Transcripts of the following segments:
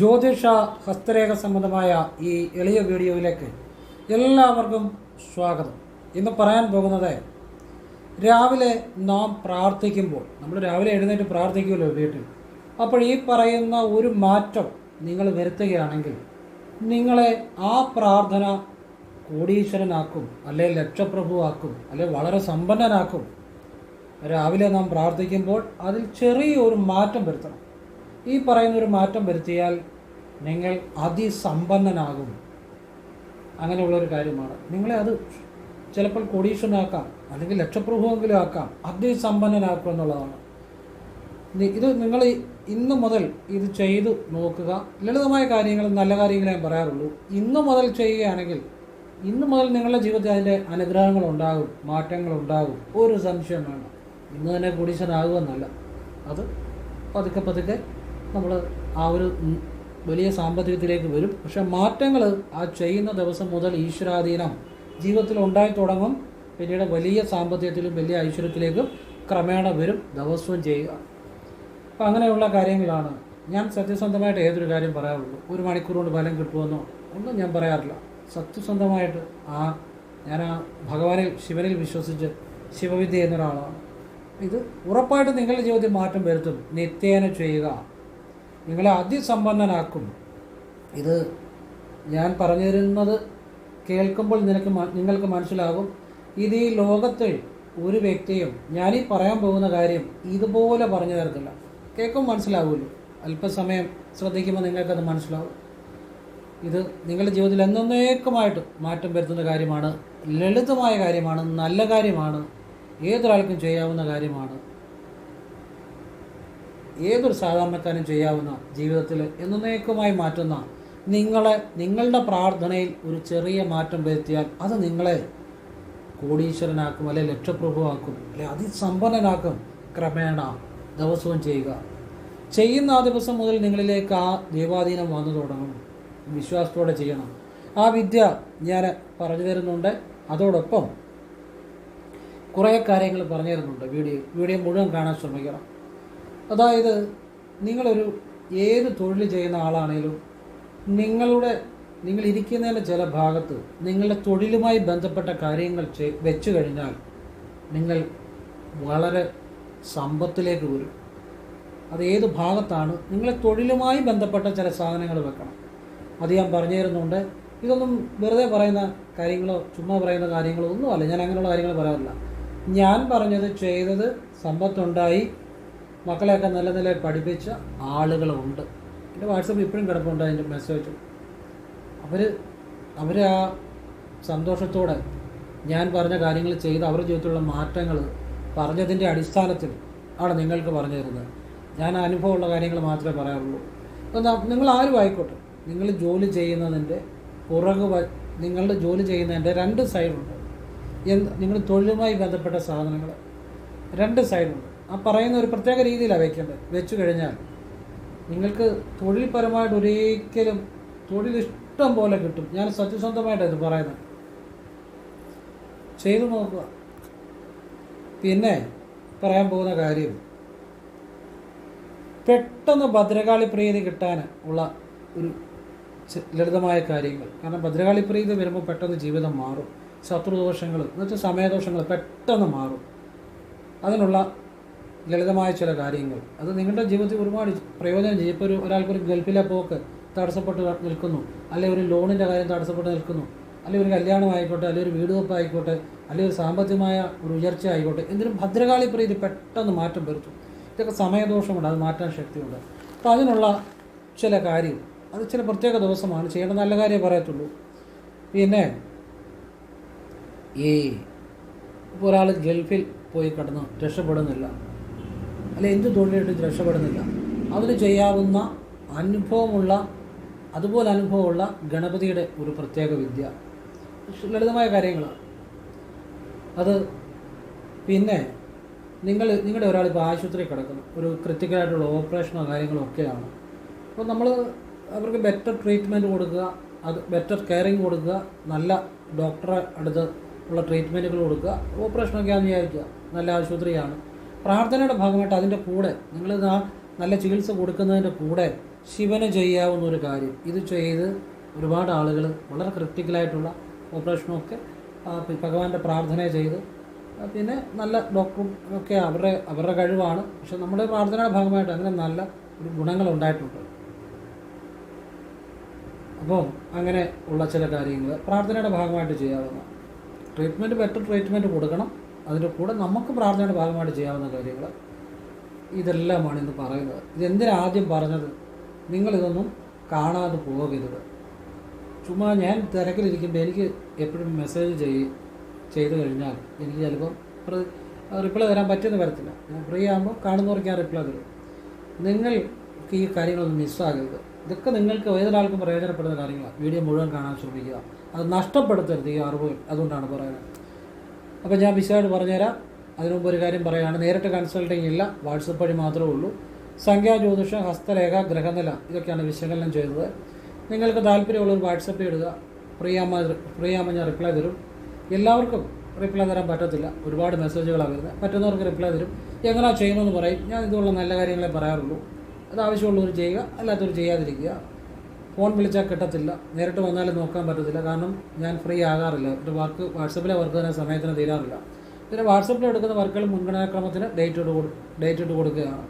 ജ്യോതിഷ ഹസ്തരേഖ സംബന്ധമായ ഈ എളിയ വീഡിയോയിലേക്ക് എല്ലാവർക്കും സ്വാഗതം. ഇന്ന് പറയാൻ പോകുന്നത് രാവിലെ നാം പ്രാർത്ഥിക്കുമ്പോൾ നമ്മൾ രാവിലെ എഴുന്നേറ്റ് പ്രാർത്ഥിക്കുമല്ലോ വീട്ടിൽ. അപ്പോൾ ഈ പറയുന്ന ഒരു മാറ്റം നിങ്ങൾ വരുത്തുകയാണെങ്കിൽ നിങ്ങളെ ആ പ്രാർത്ഥന കോടീശ്വരനാക്കും അല്ലെ ലക്ഷപ്രഭുവാക്കും അല്ലെ വളരെ സമ്പന്നനാക്കും. രാവിലെ നാം പ്രാർത്ഥിക്കുമ്പോൾ അതിൽ ചെറിയൊരു മാറ്റം വരുത്തണം. ഈ പറയുന്ന ഒരു മാറ്റം വരുത്തിയാൽ നിങ്ങൾ അതിസമ്പന്നനാകും. അങ്ങനെയുള്ളൊരു കാര്യമാണ്. നിങ്ങളെ അത് ചിലപ്പോൾ കൊടീഷനാക്കാം അല്ലെങ്കിൽ ലക്ഷപ്രഭുവെങ്കിലും ആക്കാം. അതിസമ്പന്നനാക്കും എന്നുള്ളതാണ്. ഇത് നിങ്ങൾ ഇന്നു മുതൽ ഇത് ചെയ്തു നോക്കുക. ലളിതമായ കാര്യങ്ങൾ നല്ല കാര്യങ്ങളെ ഞാൻ പറയാറുള്ളൂ. ഇന്ന് മുതൽ ചെയ്യുകയാണെങ്കിൽ ഇന്ന് മുതൽ നിങ്ങളുടെ ജീവിതത്തിൽ അതിന്റെ അനുഗ്രഹങ്ങൾ ഉണ്ടാകും മാറ്റങ്ങൾ ഉണ്ടാകും ഒരു സംശയം വേണം ഇന്ന് തന്നെ കോടീശ്വരനാകുമെന്നല്ല അത് പതുക്കെ പതുക്കെ നമ്മൾ ആ ഒരു വലിയ സാമ്പത്തികത്തിലേക്ക് വരും. പക്ഷെ മാറ്റങ്ങൾ ആ ചെയ്യുന്ന ദിവസം മുതൽ ഈശ്വരാധീനം ജീവിതത്തിൽ ഉണ്ടായി തുടങ്ങും. പിന്നീട് വലിയ സാമ്പത്തികത്തിലും വലിയ ഐശ്വര്യത്തിലേക്കും ക്രമേണ വരും. ദിവസവും ചെയ്യുക. അപ്പം അങ്ങനെയുള്ള കാര്യങ്ങളാണ്. ഞാൻ സത്യസന്ധമായിട്ട് ഏതൊരു കാര്യം പറയാറുള്ളൂ. ഒരു മണിക്കൂർ കൊണ്ട് ഫലം കിട്ടുമെന്നോ ഒന്നും ഞാൻ പറയാറില്ല. സത്യസന്ധമായിട്ട് ആ ഞാൻ ആ ഭഗവാനിൽ ശിവനിൽ വിശ്വസിച്ച് ശിവവിദ്യ എന്നൊരാളാണ് ഇത് ഉറപ്പായിട്ട് നിങ്ങളുടെ ജീവിതത്തിൽ മാറ്റം വരുത്തും. നിത്യേന ചെയ്യുക. നിങ്ങളെ അതിസമ്പന്നനാക്കും ഇത് ഞാൻ പറഞ്ഞു തരുന്നത് കേൾക്കുമ്പോൾ നിനക്ക് നിങ്ങൾക്ക് മനസ്സിലാകും. ഇത് ഈ ലോകത്തിൽ ഒരു വ്യക്തിയും ഞാനീ പറയാൻ പോകുന്ന കാര്യം ഇതുപോലെ പറഞ്ഞു തരത്തില്ല. കേൾക്കുമ്പോൾ മനസ്സിലാവുമല്ലോ. അല്പസമയം ശ്രദ്ധിക്കുമ്പോൾ നിങ്ങൾക്കത് മനസ്സിലാവും. ഇത് നിങ്ങളുടെ ജീവിതത്തിൽ എന്നേക്കുമായിട്ട് മാറ്റം വരുത്തുന്ന കാര്യമാണ് ലളിതമായ കാര്യമാണ് നല്ല കാര്യമാണ് ഏതൊരാൾക്കും ചെയ്യാവുന്ന കാര്യമാണ്. ഏതൊരു സാധാരണക്കാരനും ചെയ്യാവുന്ന ജീവിതത്തിൽ എന്നേക്കുമായി മാറ്റുന്ന നിങ്ങളെ നിങ്ങളുടെ പ്രാർത്ഥനയിൽ ഒരു ചെറിയ മാറ്റം വരുത്തിയാൽ അത് നിങ്ങളെ കോടീശ്വരനാക്കും അല്ലെ ലക്ഷപ്രഭുവാക്കും അല്ലെ അതിസമ്പന്നനാക്കും. ക്രമേണ ദിവസവും ചെയ്യുക. ചെയ്യുന്ന ആ ദിവസം മുതൽ നിങ്ങളിലേക്ക് ആ ദൈവാധീനം വന്നു തുടങ്ങും വിശ്വാസത്തോടെ ചെയ്യണം. ആ വിദ്യ ഞാൻ പറഞ്ഞു തരുന്നുണ്ട്. അതോടൊപ്പം കുറേ കാര്യങ്ങൾ പറഞ്ഞു തരുന്നുണ്ട്. വീഡിയോ വീഡിയോ മുഴുവൻ കാണാൻ ശ്രമിക്കണം. അതായത് നിങ്ങളൊരു ഏത് തൊഴിൽ ചെയ്യുന്ന ആളാണേലും നിങ്ങളുടെ നിങ്ങൾ ഇരിക്കുന്നതിന്റെ ചില ഭാഗത്ത് നിങ്ങളുടെ തൊഴിലുമായി ബന്ധപ്പെട്ട കാര്യങ്ങൾ വെച്ചു കഴിഞ്ഞാൽ നിങ്ങൾ വളരെ സമ്പത്തിലേക്ക് വരും. അത് ഏത് ഭാഗത്താണ്? നിങ്ങളെ തൊഴിലുമായി ബന്ധപ്പെട്ട ചില സാധനങ്ങൾ വെക്കണം. അത് ഞാൻ പറഞ്ഞു തരുന്നുണ്ട് ഇതൊന്നും വെറുതെ പറയുന്ന കാര്യങ്ങളോ ചുമ്മാ പറയുന്ന കാര്യങ്ങളോ ഒന്നുമല്ല. ഞാൻ അങ്ങനെയുള്ള കാര്യങ്ങൾ പറയാറില്ല. ഞാൻ പറഞ്ഞത് ചെയ്തത് സമ്പത്തുണ്ടായി. മക്കളെയൊക്കെ നല്ല നിലയിൽ പഠിപ്പിച്ച ആളുകളുണ്ട്. എന്റെ വാട്സപ്പ് ഇപ്പോഴും കിടപ്പുണ്ട് അതിന്റെ മെസ്സേജ് അവർ അവർ ആ സന്തോഷത്തോടെ ഞാൻ പറഞ്ഞ കാര്യങ്ങൾ ചെയ്ത് അവരുടെ ജീവിതത്തിലുള്ള മാറ്റങ്ങൾ പറഞ്ഞതിന്റെ അടിസ്ഥാനത്തിൽ ആണ് നിങ്ങൾക്ക് പറഞ്ഞു തരുന്നത്. ഞാൻ അനുഭവമുള്ള കാര്യങ്ങൾ മാത്രമേ പറയാറുള്ളൂ. അപ്പം നിങ്ങൾ ആരും ആയിക്കോട്ടെ. നിങ്ങൾ ജോലി ചെയ്യുന്നതിന്റെ പുറകു നിങ്ങളുടെ ജോലി ചെയ്യുന്നതിന്റെ രണ്ട് സൈഡുണ്ട് എന്ത് നിങ്ങൾ തൊഴിലുമായി ബന്ധപ്പെട്ട സാധനങ്ങൾ. രണ്ട് സൈഡുണ്ട് ആ പറയുന്ന ഒരു പ്രത്യേക രീതിയിലാണ് വയ്ക്കേണ്ടത് വെച്ചു കഴിഞ്ഞാൽ നിങ്ങൾക്ക് തൊഴിൽപരമായിട്ട് ഒരിക്കലും തൊഴിൽ ഇഷ്ടം പോലെ കിട്ടും. ഞാൻ സത്യസന്ധമായിട്ടാണ് ഇത് പറയുന്നത്. ചെയ്തു നോക്കുക. പിന്നെ പറയാൻ പോകുന്ന കാര്യം പെട്ടെന്ന് ഭദ്രകാളി പ്രീതി കിട്ടാൻ ഉള്ള ഒരു ലളിതമായ കാര്യങ്ങൾ. കാരണം ഭദ്രകാളി പ്രീതി വരുമ്പോൾ പെട്ടെന്ന് ജീവിതം മാറും. ശത്രുദോഷങ്ങൾ എന്ന് വെച്ചാൽ സമയദോഷങ്ങൾ പെട്ടെന്ന് മാറും. അതിനുള്ള ലളിതമായ ചില കാര്യങ്ങൾ. അത് നിങ്ങളുടെ ജീവിതത്തിൽ ഒരുപാട് പ്രയോജനം ചെയ്യും. ഇപ്പോൾ ഒരു ഒരാൾക്കൊരു ഗൾഫിലെ പോക്ക് തടസ്സപ്പെട്ട് നിൽക്കുന്നു. അല്ലെങ്കിൽ ഒരു ലോണിന്റെ കാര്യം തടസ്സപ്പെട്ട് നിൽക്കുന്നു. അല്ലെങ്കിൽ ഒരു കല്യാണം ആയിക്കോട്ടെ അല്ലെങ്കിൽ ഒരു വീട് വെപ്പ് ആയിക്കോട്ടെ അല്ലെങ്കിൽ ഒരു സാമ്പത്തികമായ ഒരു ഉയർച്ച ആയിക്കോട്ടെ എന്തിനും ഭദ്രകാളി പ്രീതി പെട്ടെന്ന് മാറ്റം വരുത്തും. ഇതൊക്കെ സമയദോഷമുണ്ട്. അത് മാറ്റാൻ ശക്തിയുണ്ട്. അപ്പോൾ അതിനുള്ള ചില കാര്യം അത് ചില പ്രത്യേക ദിവസമാണ്. ചെയ്യേണ്ട നല്ല കാര്യമേ പറയത്തുള്ളൂ. പിന്നെ ഈ ഒരാൾ ഗൾഫിൽ പോയി കിടന്ന് രക്ഷപ്പെടുന്നില്ല. അല്ലെ എന്ത് തൊഴിലായിട്ട് രക്ഷപ്പെടുന്നില്ല. അവന് ചെയ്യാവുന്ന അനുഭവമുള്ള അതുപോലെ അനുഭവമുള്ള ഗണപതിയുടെ ഒരു പ്രത്യേക വിദ്യ. ലളിതമായ കാര്യങ്ങളാണ്. അത് പിന്നെ നിങ്ങൾ നിങ്ങളുടെ ഒരാൾ ഇപ്പോൾ ആശുപത്രി കിടക്കുന്നു. ഒരു ക്രിട്ടിക്കലായിട്ടുള്ള ഓപ്പറേഷനോ കാര്യങ്ങളോ ഒക്കെയാണ്. അപ്പോൾ നമ്മൾ അവർക്ക് ബെറ്റർ ട്രീറ്റ്മെന്റ് കൊടുക്കുക അത് ബെറ്റർ കെയറിങ് കൊടുക്കുക നല്ല ഡോക്ടറെ അടുത്ത് ഉള്ള ട്രീറ്റ്മെന്റുകൾ കൊടുക്കുക ഓപ്പറേഷനൊക്കെ ആണെന്ന് വിചാരിക്കുക. നല്ല ആശുപത്രിയാണ്. പ്രാർത്ഥനയുടെ ഭാഗമായിട്ട് അതിന്റെ കൂടെ നിങ്ങൾ ആ നല്ല ചികിത്സ കൊടുക്കുന്നതിന്റെ കൂടെ ശിവന് ചെയ്യാവുന്ന ഒരു കാര്യം. ഇത് ചെയ്ത് ഒരുപാട് ആളുകൾ വളരെ ക്രിട്ടിക്കലായിട്ടുള്ള ഓപ്പറേഷനൊക്കെ ഭഗവാന്റെ പ്രാർത്ഥന ചെയ്ത് പിന്നെ നല്ല ഡോക്ടറും ഒക്കെ അവരുടെ അവരുടെ കഴിവാണ്. പക്ഷെ നമ്മുടെ പ്രാർത്ഥനയുടെ ഭാഗമായിട്ട് അങ്ങനെ നല്ല ഒരു ഗുണങ്ങൾ ഉണ്ടായിട്ടുണ്ട് അപ്പോൾ അങ്ങനെ ഉള്ള ചില കാര്യങ്ങൾ പ്രാർത്ഥനയുടെ ഭാഗമായിട്ട് ചെയ്യാവുന്ന ട്രീറ്റ്മെന്റ് ബെറ്റർ ട്രീറ്റ്മെന്റ് കൊടുക്കണം. അതിന്റെ കൂടെ നമുക്ക് പ്രാർത്ഥനയുടെ ഭാഗമായിട്ട് ചെയ്യാവുന്ന കാര്യങ്ങൾ ഇതെല്ലാമാണ് ഇന്ന് പറയുന്നത്. ഇതെന്തിനാ ആദ്യം പറഞ്ഞത്? നിങ്ങളിതൊന്നും കാണാതെ പോകരുത്. ചുമ്മാ ഞാൻ തിരക്കിലിരിക്കുമ്പോൾ എനിക്ക് എപ്പോഴും മെസ്സേജ് ചെയ് ചെയ്ത് കഴിഞ്ഞാൽ എനിക്ക് ചിലപ്പം റിപ്ലൈ തരാൻ പറ്റുന്ന വരത്തില്ല. ഞാൻ ഫ്രീ ആകുമ്പോൾ കാണുന്നവർക്ക് ഞാൻ റിപ്ലൈ തരും. നിങ്ങൾക്ക് ഈ കാര്യങ്ങളൊന്നും മിസ്സാകരുത് ഇതൊക്കെ നിങ്ങൾക്ക് ഏതൊരാൾക്കും പ്രയോജനപ്പെടുന്ന കാര്യങ്ങളാണ് വീഡിയോ മുഴുവൻ കാണാൻ ശ്രമിക്കുക. അത് നഷ്ടപ്പെടുത്തരുത് ഈ അറിവുകൾ. അതുകൊണ്ടാണ് പറയുന്നത്. അപ്പോൾ ഞാൻ വിശദമായിട്ട് പറഞ്ഞുതരാം. അതിനു മുമ്പ് ഒരു കാര്യം പറയുകയാണ് നേരിട്ട് കൺസൾട്ടിങ് ഇല്ല. വാട്സപ്പ് വഴി മാത്രമേ ഉള്ളൂ. സംഖ്യാ ജ്യോതിഷം ഹസ്തരേഖ ഗ്രഹനില ഇതൊക്കെയാണ് വിശകലനം ചെയ്തത്. നിങ്ങൾക്ക് താല്പര്യമുള്ളവർ വാട്സപ്പ് ഇടുക. ആകുമ്പോൾ ഫ്രീ ഞാൻ റിപ്ലൈ തരും. എല്ലാവർക്കും റിപ്ലൈ തരാൻ പറ്റത്തില്ല. ഒരുപാട് മെസ്സേജുകളാണ് വരുന്നത്. പറ്റുന്നവർക്ക് റിപ്ലൈ തരും. എങ്ങനെയാണ് ചെയ്യുന്നതെന്ന് പറയും. ഞാൻ ഇതുള്ള നല്ല കാര്യങ്ങളെ പറയാറുള്ളൂ. അത് ആവശ്യമുള്ളവർ ചെയ്യുക. അല്ലാത്തവർ ചെയ്യാതിരിക്കുക. ഫോൺ വിളിച്ചാൽ കിട്ടത്തില്ല. നേരിട്ട് വന്നാലും നോക്കാൻ പറ്റത്തില്ല. കാരണം ഞാൻ ഫ്രീ ആകാറില്ല. ഒരു വർക്ക് വാട്സപ്പിലെ വർക്ക് തന്നെ സമയത്തിന് തീരാറില്ല. പിന്നെ വാട്സപ്പിൽ എടുക്കുന്ന വർക്കുകൾ മുൻഗണനാക്രമത്തിന് ഡേറ്റ് ഇട്ട് കൊടു ഡേറ്റ് ഇട്ട് കൊടുക്കുകയാണ്.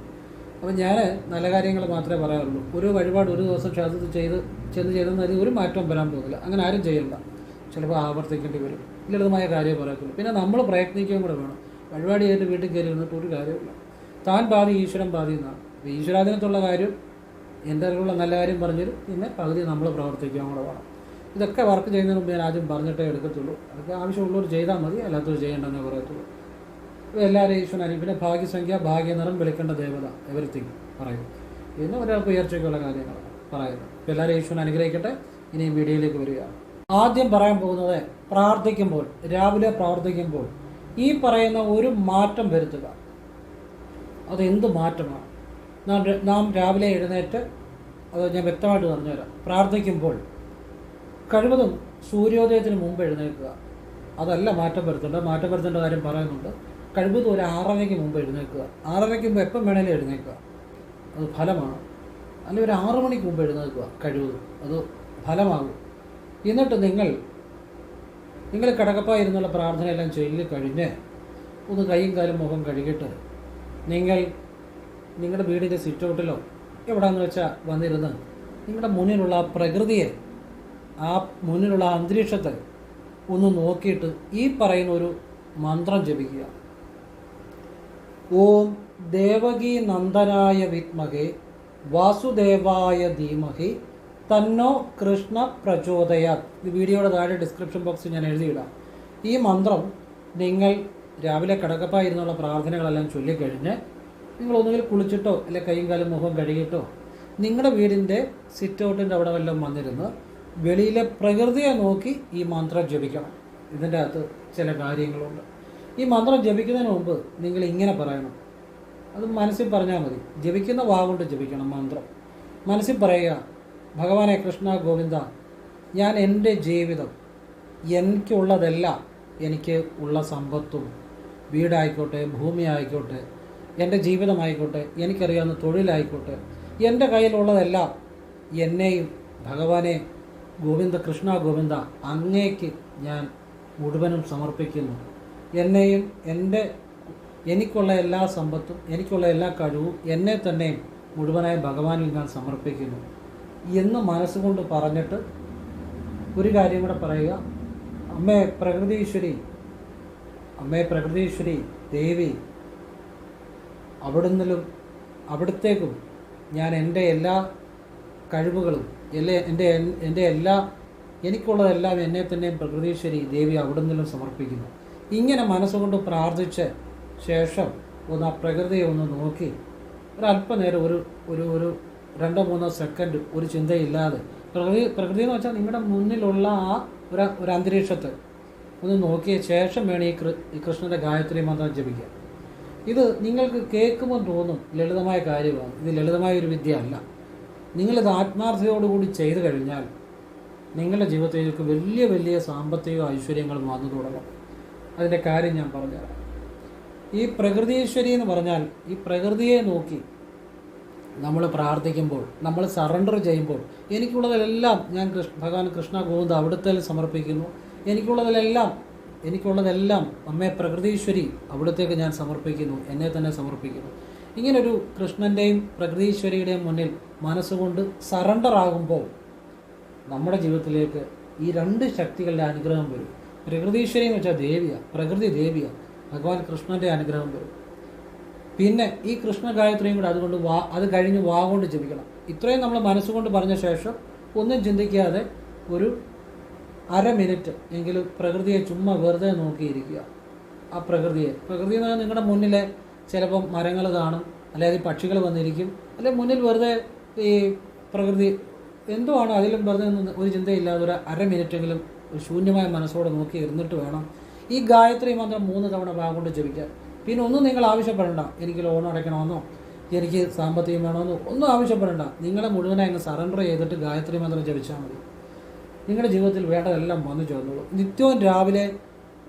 അപ്പം ഞാൻ നല്ല കാര്യങ്ങൾ മാത്രമേ പറയാറുള്ളൂ. ഒരു വഴിപാട് ഒരു ദിവസം ക്ഷേത്രത്തിൽ ചെയ്ത് ചെന്ന് ചെയ്തെന്നതിൽ ഒരു മാറ്റവും വരാൻ പോകുന്നില്ല. അങ്ങനെ ആരും ചെയ്യണ്ട. ചിലപ്പോൾ ആവർത്തിക്കേണ്ടി വരും. ലളിതമായ കാര്യം പറയത്തുള്ളൂ. പിന്നെ നമ്മൾ പ്രയത്നിക്കുകയും കൂടെ വേണം. വഴിപാട് ചെയ്തിട്ട് വീട്ടിൽ കയറി വന്നിട്ട് ഒരു കാര്യമില്ല താൻ ബാധി ഈശ്വരൻ ബാധി എന്നാണ്. ഈശ്വരാധീനത്തുള്ള കാര്യം എന്റെ അറിവുള്ള നല്ല കാര്യം പറഞ്ഞൊരു പിന്നെ പകുതി നമ്മൾ പ്രവർത്തിക്കാൻ കൂടെ വേണം ഇതൊക്കെ വർക്ക് ചെയ്യുന്നതിന് മുമ്പ് ഞാൻ ആദ്യം പറഞ്ഞിട്ടേ എടുക്കത്തുള്ളൂ. അതൊക്കെ ആവശ്യമുള്ളവർ ചെയ്താൽ മതി അല്ലാത്തവർ ചെയ്യേണ്ടെന്നേ പറയത്തുള്ളൂ. എല്ലാവരും ഈശ്വരനായി. പിന്നെ ഭാഗ്യസംഖ്യ ഭാഗ്യനിറം വിളിക്കേണ്ട ദേവത എവറിത്തിങ് പറയും പിന്നെ ഒരാൾക്ക് ഉയർച്ചയ്ക്കുള്ള കാര്യങ്ങൾ പറയുന്നു. അപ്പോൾ എല്ലാവരും ഈശ്വരൻ അനുഗ്രഹിക്കട്ടെ. ഇനി ഈ വീഡിയോയിലേക്ക് വരിക. ആദ്യം പറയാൻ പോകുന്നത് പ്രാർത്ഥിക്കുമ്പോൾ രാവിലെ പ്രാർത്ഥിക്കുമ്പോൾ ഈ പറയുന്ന ഒരു മാറ്റം വരുത്തുക. അതെന്ത് മാറ്റമാണ്? നാം നാം രാവിലെ എഴുന്നേറ്റ് അത് ഞാൻ വ്യക്തമായിട്ട് പറഞ്ഞുതരാം. പ്രാർത്ഥിക്കുമ്പോൾ കഴിവതും സൂര്യോദയത്തിന് മുമ്പ് എഴുന്നേൽക്കുക. അതല്ല മാറ്റം വരുത്തേണ്ടത്. മാറ്റം വരുത്തേണ്ട കാര്യം പറയുന്നുണ്ട്. കഴിവതും ഒരു ആറരയ്ക്ക് മുമ്പ് എഴുന്നേൽക്കുക. ആറരയ്ക്ക് മുമ്പ് എപ്പം വേണേലും എഴുന്നേൽക്കുക. അത് ഫലമാണ്. അല്ലെങ്കിൽ ഒരു ആറു മണിക്ക് മുമ്പ് എഴുന്നേൽക്കുക. കഴിവതും. അത് ഫലമാകും. എന്നിട്ട് നിങ്ങൾ നിങ്ങൾ കിടക്കപ്പായിരുന്നുള്ള പ്രാർത്ഥനയെല്ലാം ചൊല്ലി കഴിഞ്ഞ് ഒന്ന് കൈയും കാലും മുഖം കഴുകിയിട്ട് നിങ്ങൾ നിങ്ങളുടെ വീടിന്റെ സിറ്റൗട്ടിലോ എവിടെയാണെന്ന് വെച്ചാൽ വന്നിരുന്ന് നിങ്ങളുടെ മുന്നിലുള്ള പ്രകൃതിയെ ആ മുന്നിലുള്ള അന്തരീക്ഷത്തെ ഒന്ന് നോക്കിയിട്ട് ഈ പറയുന്ന ഒരു മന്ത്രം ജപിക്കുക. ഓം ദേവകി നന്ദനായ വിത്മഹേ വാസുദേവായ ധീമഹി തന്നോ കൃഷ്ണ പ്രചോദയാ വീഡിയോയുടെ താഴെ ഡിസ്ക്രിപ്ഷൻ ബോക്സിൽ ഞാൻ എഴുതിയിടാം. ഈ മന്ത്രം നിങ്ങൾ രാവിലെ കിടക്കപ്പായിരുന്നുള്ള പ്രാർത്ഥനകളെല്ലാം ചൊല്ലിക്കഴിഞ്ഞ് നിങ്ങൾ ഒന്നുകിൽ കുളിച്ചിട്ടോ അല്ലെ കൈയും കാലും മുഖം കഴുകിയിട്ടോ നിങ്ങളുടെ വീടിന്റെ സിറ്റ് ഔട്ടിന്റെ അവിടെ വല്ലതും വന്നിരുന്ന് വെളിയിലെ പ്രകൃതിയെ നോക്കി ഈ മന്ത്രം ജപിക്കണം. ഇതിന്റെ അകത്ത് ചില കാര്യങ്ങളുണ്ട്. ഈ മന്ത്രം ജപിക്കുന്നതിന് മുമ്പ് നിങ്ങൾ ഇങ്ങനെ പറയണം. അത് മനസ്സിൽ പറഞ്ഞാൽ മതി. ജപിക്കുന്ന വാവുകൊണ്ട് ജപിക്കണം മന്ത്രം. മനസ്സിൽ പറയുക ഭഗവാനെ കൃഷ്ണ ഗോവിന്ദ ഞാൻ എന്റെ ജീവിതം എനിക്കുള്ളതെല്ലാം എനിക്ക് ഉള്ള സമ്പത്തും വീടായിക്കോട്ടെ ഭൂമി ആയിക്കോട്ടെ എന്റെ ജീവിതമായിക്കോട്ടെ എനിക്കറിയാവുന്ന തൊഴിലായിക്കോട്ടെ എന്റെ കയ്യിലുള്ളതെല്ലാം എന്നെയും ഭഗവാനെ ഗോവിന്ദ കൃഷ്ണ ഗോവിന്ദ അങ്ങേക്ക് ഞാൻ മുഴുവനും സമർപ്പിക്കുന്നു. എന്നെയും എന്റെ എനിക്കുള്ള എല്ലാ സമ്പത്തും എനിക്കുള്ള എല്ലാ കഴിവും എന്നെ തന്നെയും മുഴുവനായി ഭഗവാനിൽ ഞാൻ സമർപ്പിക്കുന്നു. എന്ന് മനസ്സുകൊണ്ട് പറഞ്ഞിട്ട് ഒരു കാര്യം കൂടെ പറയുക. അമ്മേ പ്രകൃതീശ്വരി അമ്മേ പ്രകൃതീശ്വരി ദേവി അവിടുന്നിലും അവിടത്തേക്കും ഞാൻ എന്റെ എല്ലാ കഴിവുകളും എല്ലാ എന്റെ എന്റെ എല്ലാ എനിക്കുള്ളതെല്ലാം എന്നെ തന്നെയും പ്രകൃതീശ്വരി ദേവി അവിടെ നിന്നും സമർപ്പിക്കുന്നു. ഇങ്ങനെ മനസ്സുകൊണ്ട് പ്രാർത്ഥിച്ച ശേഷം ഒന്ന് ആ പ്രകൃതിയെ ഒന്ന് നോക്കി. ഒരല്പനേരം ഒരു ഒരു ഒരു രണ്ടോ മൂന്നോ സെക്കൻഡ് ഒരു ചിന്തയില്ലാതെ. പ്രകൃതി പ്രകൃതി എന്ന് വെച്ചാൽ നിങ്ങളുടെ മുന്നിലുള്ള ആ ഒരു ഒരു അന്തരീക്ഷത്തെ ഒന്ന് നോക്കിയ ശേഷം വേണം ഈ കൃഷ്ണന്റെ ഗായത്രി മന്ത്രം ജപിക്കുക ഇത് നിങ്ങൾക്ക് കേൾക്കുമ്പോൾ തോന്നും ലളിതമായ കാര്യമാണ്. ഇത് ലളിതമായ ഒരു വിദ്യ അല്ല നിങ്ങളിത് ആത്മാർത്ഥതയോടുകൂടി ചെയ്തു കഴിഞ്ഞാൽ നിങ്ങളുടെ ജീവിതത്തിലേക്ക് വലിയ വലിയ സാമ്പത്തിക ഐശ്വര്യങ്ങൾ വന്നു തുടങ്ങും. അതിന്റെ കാര്യം ഞാൻ പറഞ്ഞുതരാം. ഈ പ്രകൃതീശ്വരി എന്ന് പറഞ്ഞാൽ ഈ പ്രകൃതിയെ നോക്കി നമ്മൾ പ്രാർത്ഥിക്കുമ്പോൾ നമ്മൾ സറണ്ടർ ചെയ്യുമ്പോൾ എനിക്കുള്ളതിലെല്ലാം ഞാൻ കൃഷ്ണ ഭഗവാൻ കൃഷ്ണ ഗോവിന്ദ് അവിടുത്തെ സമർപ്പിക്കുന്നു. എനിക്കുള്ളതിലെല്ലാം എനിക്കുള്ളതെല്ലാം അമ്മേ പ്രകൃതീശ്വരി അവിടത്തേക്ക് ഞാൻ സമർപ്പിക്കുന്നു എന്നെ തന്നെ സമർപ്പിക്കുന്നു. ഇങ്ങനൊരു കൃഷ്ണന്റെയും പ്രകൃതീശ്വരിയുടെയും മുന്നിൽ മനസ്സുകൊണ്ട് സറണ്ടർ ആകുമ്പോൾ നമ്മുടെ ജീവിതത്തിലേക്ക് ഈ രണ്ട് ശക്തികളുടെ അനുഗ്രഹം വരും. പ്രകൃതീശ്വരി എന്ന് വെച്ചാൽ ദേവിയാണ് പ്രകൃതി ദേവിയാണ് ഭഗവാൻ കൃഷ്ണന്റെ അനുഗ്രഹം വരും. പിന്നെ ഈ കൃഷ്ണ ഗായത്രിയും കൂടെ അതുകൊണ്ട് വാ അത് കഴിഞ്ഞ് വാ കൊണ്ട് ജപിക്കണം. ഇത്രയും നമ്മൾ മനസ്സുകൊണ്ട് പറഞ്ഞ ശേഷം ഒന്നും ചിന്തിക്കാതെ ഒരു അര മിനിറ്റ് എങ്കിലും പ്രകൃതിയെ ചുമ്മാ വെറുതെ നോക്കിയിരിക്കുക. ആ പ്രകൃതിയെ. പ്രകൃതി എന്ന് പറഞ്ഞാൽ നിങ്ങളുടെ മുന്നിലെ ചിലപ്പം മരങ്ങൾ കാണും അല്ലെങ്കിൽ പക്ഷികൾ വന്നിരിക്കും അല്ലെങ്കിൽ മുന്നിൽ വെറുതെ ഈ പ്രകൃതി എന്തോ ആണോ അതിലും വെറുതെ ഒരു ചിന്തയില്ലാതെ ഒരു അര മിനിറ്റെങ്കിലും ഒരു ശൂന്യമായ മനസ്സോടെ നോക്കി ഇരുന്നിട്ട് വേണം ഈ ഗായത്രി മന്ത്രം മൂന്ന് തവണ ഭാഗം കൊണ്ട് ജപിക്കുക പിന്നെ ഒന്നും നിങ്ങൾ ആവശ്യപ്പെടണ്ട. എനിക്ക് ലോൺ അടയ്ക്കണമെന്നോ എനിക്ക് സാമ്പത്തികം വേണമെന്നോ ഒന്നും ആവശ്യപ്പെടണ്ട. നിങ്ങളെ മുഴുവനായി സറണ്ടർ ചെയ്തിട്ട് ഗായത്രി മന്ത്രം ജപിച്ചാൽ മതി. നിങ്ങളുടെ ജീവിതത്തിൽ വേണ്ടതെല്ലാം വന്നു ചേർന്നോളൂ. നിത്യവും രാവിലെ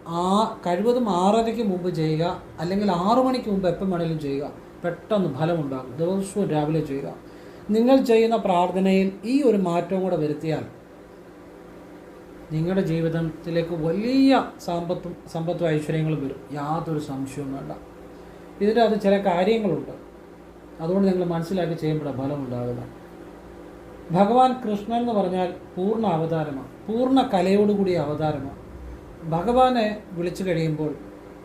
ആ കഴിവതും ആറരയ്ക്ക് മുമ്പ് ചെയ്യുക അല്ലെങ്കിൽ ആറു മണിക്ക് മുമ്പ് എപ്പം വേണേലും ചെയ്യുക. പെട്ടെന്ന് ഫലമുണ്ടാകും. ദിവസവും രാവിലെ ചെയ്യുക. നിങ്ങൾ ചെയ്യുന്ന പ്രാർത്ഥനയിൽ ഈ ഒരു മാറ്റവും കൂടെ വരുത്തിയാൽ നിങ്ങളുടെ ജീവിതത്തിലേക്ക് വലിയ സമ്പത്തും സമ്പത്തും ഐശ്വര്യങ്ങളും വരും. യാതൊരു സംശയവും വേണ്ട. ഇതിന്റെ അത് ചില കാര്യങ്ങളുണ്ട്. അതുകൊണ്ട് നിങ്ങൾ മനസ്സിലാക്കി ചെയ്യുമ്പോഴാണ് ഫലമുണ്ടാകുക. ഭഗവാൻ കൃഷ്ണൻ എന്ന് പറഞ്ഞാൽ പൂർണ അവതാരമാണ്. പൂർണ കലയോടുകൂടിയ അവതാരമാണ്. ഭഗവാനെ വിളിച്ചു കഴിയുമ്പോൾ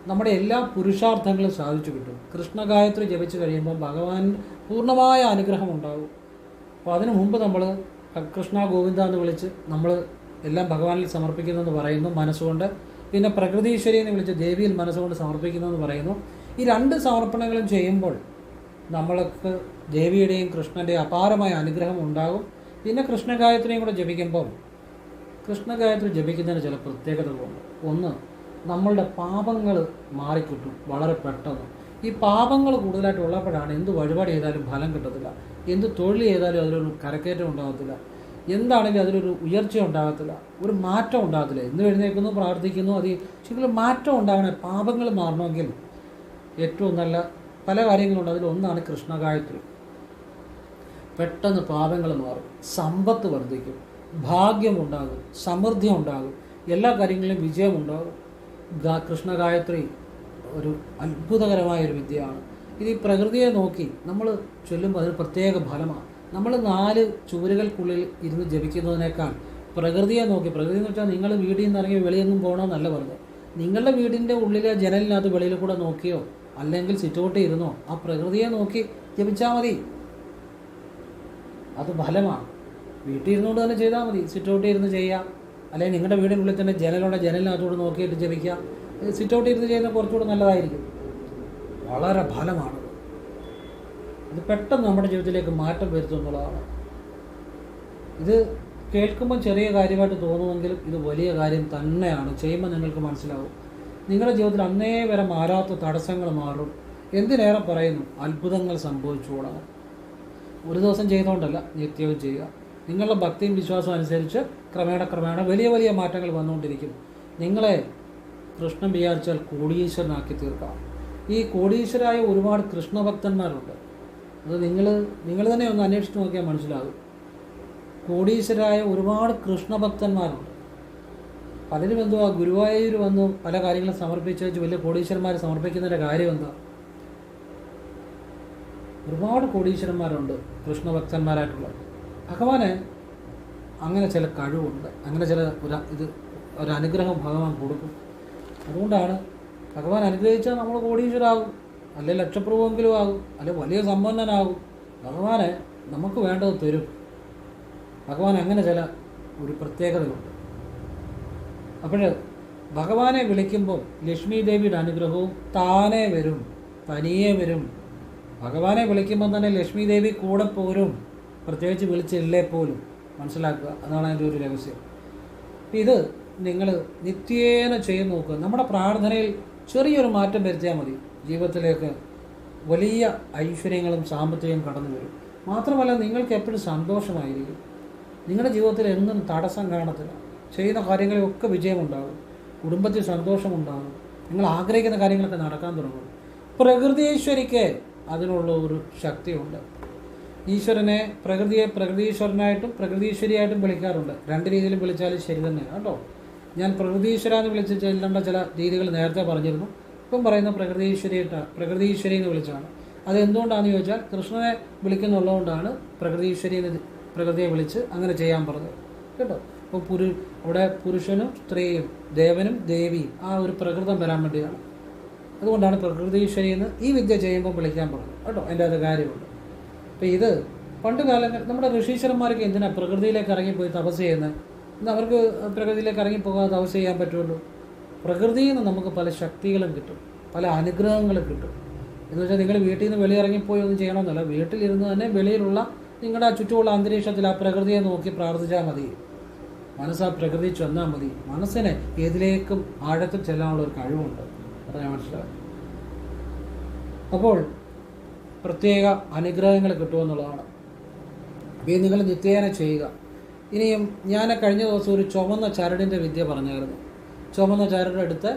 നമ്മുടെ എല്ലാ പുരുഷാർത്ഥങ്ങളും സാധിച്ചു കിട്ടും. കൃഷ്ണ ഗായത്രി ജപിച്ചു കഴിയുമ്പോൾ ഭഗവാൻ പൂർണമായ അനുഗ്രഹം ഉണ്ടാകും. അപ്പോൾ അതിനു മുമ്പ് നമ്മൾ കൃഷ്ണ ഗോവിന്ദ എന്ന് വിളിച്ച് നമ്മൾ എല്ലാം ഭഗവാനിൽ സമർപ്പിക്കുന്നതെന്ന് പറയുന്നു മനസ്സുകൊണ്ട്. പിന്നെ പ്രകൃതീശ്വരി എന്ന് വിളിച്ച് ദേവിയിൽ മനസ്സുകൊണ്ട് സമർപ്പിക്കുന്നതെന്ന് പറയുന്നു. ഈ രണ്ട് സമർപ്പണങ്ങളും ചെയ്യുമ്പോൾ നമ്മൾക്ക് ദേവിയുടെയും കൃഷ്ണന്റെയും അപാരമായ അനുഗ്രഹം ഉണ്ടാകും. പിന്നെ കൃഷ്ണഗായത്രിയും കൂടെ ജപിക്കുമ്പം കൃഷ്ണഗായത്രി ജപിക്കുന്നതിന് ചില പ്രത്യേകതകളുണ്ട് ഒന്ന് നമ്മളുടെ പാപങ്ങൾ മാറിക്കിട്ടും വളരെ പെട്ടെന്ന്. ഈ പാപങ്ങൾ കൂടുതലായിട്ട് ഉള്ളപ്പോഴാണ് എന്ത് വഴിപാട് ചെയ്താലും ഫലം കിട്ടത്തില്ല. എന്ത് തൊഴിൽ ചെയ്താലും അതിലൊരു കരക്കയറ്റം ഉണ്ടാകത്തില്ല. എന്താണെങ്കിലും അതിലൊരു ഉയർച്ച ഉണ്ടാകത്തില്ല. ഒരു മാറ്റം ഉണ്ടാകത്തില്ല. എന്ന് എഴുന്നേൽക്കുന്നു പ്രാർത്ഥിക്കുന്നു അത് ശരിക്കും മാറ്റം ഉണ്ടാകണേ പാപങ്ങൾ മാറണമെങ്കിൽ ഏറ്റവും നല്ല പല കാര്യങ്ങളുണ്ട്. അതിലൊന്നാണ് കൃഷ്ണഗായത്രി പെട്ടെന്ന് പാപങ്ങൾ മാറും. സമ്പത്ത് വർദ്ധിക്കും. ഭാഗ്യമുണ്ടാകും. സമൃദ്ധി ഉണ്ടാകും. എല്ലാ കാര്യങ്ങളിലും വിജയമുണ്ടാകും. ഗാ കൃഷ്ണഗായത്രി ഒരു അത്ഭുതകരമായ ഒരു വിദ്യയാണ്. ഇത് ഈ പ്രകൃതിയെ നോക്കി നമ്മൾ ചൊല്ലുമ്പോൾ അതിന് പ്രത്യേക ഫലമാണ്. നമ്മൾ നാല് ചുവരുകൾക്കുള്ളിൽ ഇരുന്ന് ജപിക്കുന്നതിനേക്കാൾ പ്രകൃതിയെ നോക്കി പ്രകൃതി എന്ന് വെച്ചാൽ നിങ്ങൾ വീട്ടിൽ നിന്ന് ഇറങ്ങി വെളിയൊന്നും പോകണമെന്നല്ല പറഞ്ഞത്. നിങ്ങളുടെ വീടിന്റെ ഉള്ളിലെ ജനലിനകത്ത് വെളിയിൽ കൂടെ നോക്കിയോ? അല്ലെങ്കിൽ ചുറ്റുകൂട്ടി ഇരുന്നോ ആ പ്രകൃതിയെ നോക്കി ജപിച്ചാൽ മതി. അത് ഫലമാണ്. വീട്ടിൽ ഇരുന്നുകൊണ്ട് തന്നെ ചെയ്താൽ മതി. സിറ്റൗട്ടിൽ ഇരുന്ന് ചെയ്യാം. അല്ലെങ്കിൽ നിങ്ങളുടെ വീടിനുള്ളിൽ തന്നെ ജനലുണ്ട് ജനലിനകത്തോട് നോക്കിയിട്ട് ജപിക്കാം. സിറ്റൗട്ട് ഇരുന്ന് ചെയ്യുന്നത് കുറച്ചുകൂടെ നല്ലതായിരിക്കും. വളരെ ഫലമാണ്. ഇത് പെട്ടെന്ന് നമ്മുടെ ജീവിതത്തിലേക്ക് മാറ്റം വരുത്തും എന്നുള്ളതാണ്. ഇത് കേൾക്കുമ്പോൾ ചെറിയ കാര്യമായിട്ട് തോന്നുമെങ്കിലും ഇത് വലിയ കാര്യം തന്നെയാണ്. ചെയ്യുമ്പോൾ നിങ്ങൾക്ക് മനസ്സിലാവും. നിങ്ങളുടെ ജീവിതത്തിൽ അന്നേ വരെ മാറാത്ത തടസ്സങ്ങൾ മാറും. എന്തിനേറെ പറയുന്നു? അത്ഭുതങ്ങൾ സംഭവിച്ചു ഒരു ദിവസം ചെയ്തുകൊണ്ടല്ല നിത്യവും ചെയ്യുക. നിങ്ങളുടെ ഭക്തിയും വിശ്വാസവും അനുസരിച്ച് ക്രമേണ ക്രമേണ വലിയ വലിയ മാറ്റങ്ങൾ വന്നുകൊണ്ടിരിക്കും. നിങ്ങളെ കൃഷ്ണൻ വിചാരിച്ചാൽ കോടീശ്വരനാക്കി തീർക്കാം. ഈ കോടീശ്വരായ ഒരുപാട് കൃഷ്ണഭക്തന്മാരുണ്ട്. അത് നിങ്ങൾ നിങ്ങൾ തന്നെ ഒന്ന് അന്വേഷിച്ച് നോക്കിയാൽ മനസ്സിലാകും. കോടീശ്വരായ ഒരുപാട് കൃഷ്ണഭക്തന്മാരുണ്ട്. പലരും എന്തോ ആ ഗുരുവായൂർ വന്നു പല കാര്യങ്ങളും സമർപ്പിച്ച് വെച്ച് വലിയ കോടീശ്വരന്മാർ സമർപ്പിക്കുന്നതിന്റെ കാര്യം എന്താ? ഒരുപാട് കോടീശ്വരന്മാരുണ്ട് കൃഷ്ണഭക്തന്മാരായിട്ടുള്ള. ഭഗവാന് അങ്ങനെ ചില കഴിവുണ്ട് അങ്ങനെ ചില ഒരു ഇത് ഒരു ഭഗവാൻ കൊടുക്കും. അതുകൊണ്ടാണ് ഭഗവാൻ അനുഗ്രഹിച്ചാൽ നമ്മൾ കോടീശ്വരാകും അല്ലെ ലക്ഷപ്രഭുവെങ്കിലും ആകും അല്ലെ വലിയ സമ്പന്നനാകും. ഭഗവാനെ നമുക്ക് വേണ്ടത് തരും. ഭഗവാൻ അങ്ങനെ ചില ഒരു പ്രത്യേകതയുണ്ട് അപ്പോൾ ഭഗവാനെ വിളിക്കുമ്പോൾ ലക്ഷ്മി ദേവിയുടെ അനുഗ്രഹവും താനെ വരും തനിയെ വരും. ഭഗവാനെ വിളിക്കുമ്പോൾ തന്നെ ലക്ഷ്മി ദേവി കൂടെ പോരും പ്രത്യേകിച്ച് വിളിച്ചില്ലേ പോലും. മനസ്സിലാക്കുക? അതാണ് അതിന്റെ ഒരു രഹസ്യം. ഇത് നിങ്ങൾ നിത്യേന ചെയ്തു നോക്കുക. നമ്മുടെ പ്രാർത്ഥനയിൽ ചെറിയൊരു മാറ്റം വരുത്തിയാൽ മതി. ജീവിതത്തിലേക്ക് വലിയ ഐശ്വര്യങ്ങളും സാമ്പത്തികവും കടന്നു വരും. മാത്രമല്ല നിങ്ങൾക്ക് എപ്പോഴും സന്തോഷമായിരിക്കും. നിങ്ങളുടെ ജീവിതത്തിൽ എന്നും തടസ്സം കാണത്തില്ല. ചെയ്യുന്ന കാര്യങ്ങളിലൊക്കെ വിജയമുണ്ടാകും. കുടുംബത്തിൽ സന്തോഷമുണ്ടാകും. നിങ്ങൾ ആഗ്രഹിക്കുന്ന കാര്യങ്ങളൊക്കെ നടക്കാൻ തുടങ്ങും. പ്രകൃതീശ്വരിക്ക് അതിനുള്ള ഒരു ശക്തിയുണ്ട്. ഈശ്വരനെ പ്രകൃതിയെ പ്രകൃതീശ്വരനായിട്ടും പ്രകൃതീശ്വരിയായിട്ടും വിളിക്കാറുണ്ട്. രണ്ട് രീതിയിലും വിളിച്ചാലും ശരി തന്നെ കേട്ടോ. ഞാൻ പ്രകൃതീശ്വര എന്ന് വിളിച്ച് ചെല്ലേണ്ട ചില രീതികൾ നേരത്തെ പറഞ്ഞിരുന്നു. ഇപ്പം പറയുന്ന പ്രകൃതീശ്വരിയിട്ട പ്രകൃതീശ്വരി എന്ന് വിളിച്ചാണ്. അത് എന്തുകൊണ്ടാണെന്ന് ചോദിച്ചാൽ കൃഷ്ണനെ വിളിക്കുന്നുള്ളതുകൊണ്ടാണ് പ്രകൃതീശ്വരി എന്ന് പ്രകൃതിയെ വിളിച്ച് അങ്ങനെ ചെയ്യാൻ പറഞ്ഞത്. കേട്ടോ? അപ്പോൾ പുരു അവിടെ പുരുഷനും സ്ത്രീയും ദേവനും ദേവിയും ആ ഒരു പ്രകൃതം വരാൻ വേണ്ടിയാണ്. അതുകൊണ്ടാണ് പ്രകൃതീശ്വരി എന്ന് ഈ വിദ്യ ചെയ്യുമ്പോൾ വിളിക്കാൻ പറഞ്ഞത്. കേട്ടോ? എന്റെ അത് കാര്യമുണ്ട്. അപ്പോൾ ഇത് പണ്ട് കാലങ്ങൾ നമ്മുടെ ഋഷീശ്വരന്മാർക്ക് എന്തിനാ പ്രകൃതിയിലേക്ക് ഇറങ്ങിപ്പോയി തപസ് ചെയ്യുന്നത്? അവർക്ക് പ്രകൃതിയിലേക്ക് ഇറങ്ങിപ്പോകാതെ തപസ് ചെയ്യാൻ പറ്റുള്ളൂ പ്രകൃതിയിൽ നിന്ന് നമുക്ക് പല ശക്തികളും കിട്ടും. പല അനുഗ്രഹങ്ങളും കിട്ടും. എന്ന് വെച്ചാൽ നിങ്ങൾ വീട്ടിൽ നിന്ന് വെളിയിറങ്ങിപ്പോയി ഒന്നും ചെയ്യണമെന്നല്ല. വീട്ടിലിരുന്ന് തന്നെ വെളിയിലുള്ള നിങ്ങളുടെ ചുറ്റുമുള്ള അന്തരീക്ഷത്തിൽ ആ പ്രകൃതിയെ നോക്കി പ്രാർത്ഥിച്ചാൽ മതി. മനസ്സ് പ്രകൃതി ചെന്നാൽ മതി. മനസ്സിനെ ഏതിലേക്കും ആഴത്തിൽ ചെല്ലാനുള്ള ഒരു കഴിവുണ്ട്. അത് ഞാൻ മനസ്സിലാക്കി അപ്പോൾ പ്രത്യേക അനുഗ്രഹങ്ങൾ കിട്ടുമെന്നുള്ളതാണ് അപ്പോൾ നിങ്ങൾ നിത്യേന ചെയ്യുക. ഇനിയും ഞാൻ കഴിഞ്ഞ ദിവസം ഒരു ചുമന്ന ചരടിന്റെ വിദ്യ പറഞ്ഞായിരുന്നു. ചുമന്ന ചരട് എടുത്ത്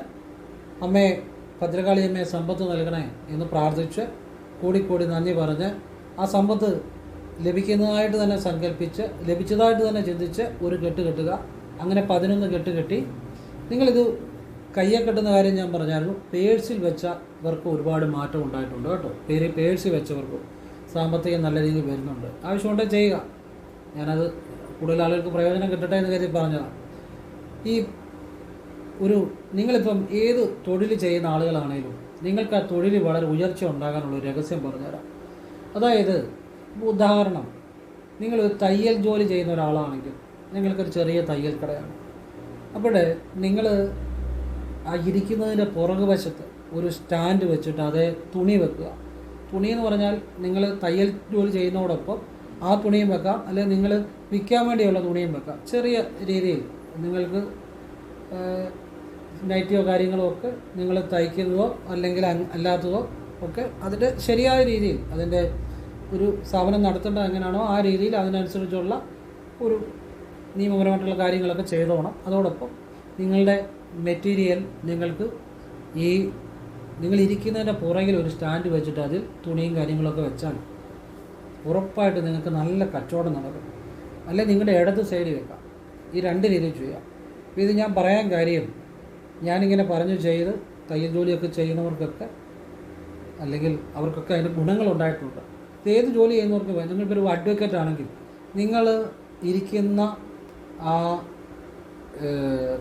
അമ്മേ ഭദ്രകാളി അമ്മയെ സമ്പത്ത് നൽകണേ എന്ന് പ്രാർത്ഥിച്ച് കൂടിക്കൂടി നന്ദി പറഞ്ഞ് ആ സമ്പത്ത് ലഭിക്കുന്നതായിട്ട് തന്നെ സങ്കല്പിച്ച് ലഭിച്ചതായിട്ട് തന്നെ ചിന്തിച്ച് ഒരു കെട്ട് കെട്ടുക. അങ്ങനെ പതിനൊന്ന് കെട്ട് കെട്ടി. നിങ്ങളിത് കയ്യെ കെട്ടുന്ന കാര്യം ഞാൻ പറഞ്ഞായിരുന്നു. പേഴ്സിൽ വെച്ചവർക്ക് ഒരുപാട് മാറ്റം ഉണ്ടായിട്ടുണ്ട് കേട്ടോ. പേര് പേഴ്സിൽ വെച്ചവർക്ക് സാമ്പത്തികം നല്ല രീതിയിൽ വരുന്നുണ്ട്. ആവശ്യമുണ്ടെങ്കിൽ ചെയ്യുക. ഞാനത് കൂടുതൽ ആളുകൾക്ക് പ്രയോജനം കിട്ടട്ടെ എന്ന് കരുതി പറഞ്ഞതാണ്. ഈ ഒരു നിങ്ങളിപ്പം ഏത് തൊഴിൽ ചെയ്യുന്ന ആളുകളാണെങ്കിലും നിങ്ങൾക്ക് ആ തൊഴിൽ വളരെ ഉയർച്ച ഉണ്ടാകാനുള്ള രഹസ്യം പറഞ്ഞുതരാം. അതായത് ഉദാഹരണം നിങ്ങൾ തയ്യൽ ജോലി ചെയ്യുന്ന ഒരാളാണെങ്കിൽ നിങ്ങൾക്കൊരു ചെറിയ തയ്യൽ കടയാണ്. അപ്പോൾ നിങ്ങൾ ആ ഇരിക്കുന്നതിന്റെ പുറകു വശത്ത് ഒരു സ്റ്റാൻഡ് വെച്ചിട്ട് അതേ തുണി വെക്കുക. തുണി എന്ന് പറഞ്ഞാൽ നിങ്ങൾ തയ്യൽ ജോലി ചെയ്യുന്നതോടൊപ്പം ആ തുണിയും വെക്കാം അല്ലെങ്കിൽ നിങ്ങൾ വിൽക്കാൻ വേണ്ടിയുള്ള തുണിയും വെക്കാം. ചെറിയ രീതിയിൽ നിങ്ങൾക്ക് നൈറ്റിയോ കാര്യങ്ങളോ ഒക്കെ നിങ്ങൾ തയ്ക്കുന്നതോ അല്ലെങ്കിൽ അല്ലാത്തതോ ഒക്കെ അതിന്റെ ശരിയായ രീതിയിൽ അതിന്റെ ഒരു സ്ഥാപനം നടത്തേണ്ടത് എങ്ങനെയാണോ ആ രീതിയിൽ അതിനനുസരിച്ചുള്ള ഒരു നിയമപരമായിട്ടുള്ള കാര്യങ്ങളൊക്കെ ചെയ്തോണം. അതോടൊപ്പം നിങ്ങളുടെ മെറ്റീരിയൽ നിങ്ങൾക്ക് ഈ നിങ്ങൾ ഇരിക്കുന്നതിന്റെ പുറകിൽ ഒരു സ്റ്റാൻഡ് വെച്ചിട്ട് അതിൽ തുണിയും കാര്യങ്ങളൊക്കെ വെച്ചാൽ ഉറപ്പായിട്ട് നിങ്ങൾക്ക് നല്ല കച്ചവടം നടക്കും. അല്ലെ നിങ്ങളുടെ ഇടത് സൈഡിൽ വെക്കാം. ഈ രണ്ട് രീതിയിൽ ചെയ്യാം. ഇത് ഞാൻ പറയാൻ കാര്യം ഞാനിങ്ങനെ പറഞ്ഞു ചെയ്ത് തയ്യൽ ജോലിയൊക്കെ ചെയ്യുന്നവർക്കൊക്കെ അല്ലെങ്കിൽ അവർക്കൊക്കെ അതിന്റെ ഗുണങ്ങളുണ്ടായിട്ടുണ്ട്. ഏത് ജോലി ചെയ്യുന്നവർക്ക് പോയി നിങ്ങളിപ്പോൾ ഒരു അഡ്വക്കേറ്റ് ആണെങ്കിൽ നിങ്ങൾ ഇരിക്കുന്ന ആ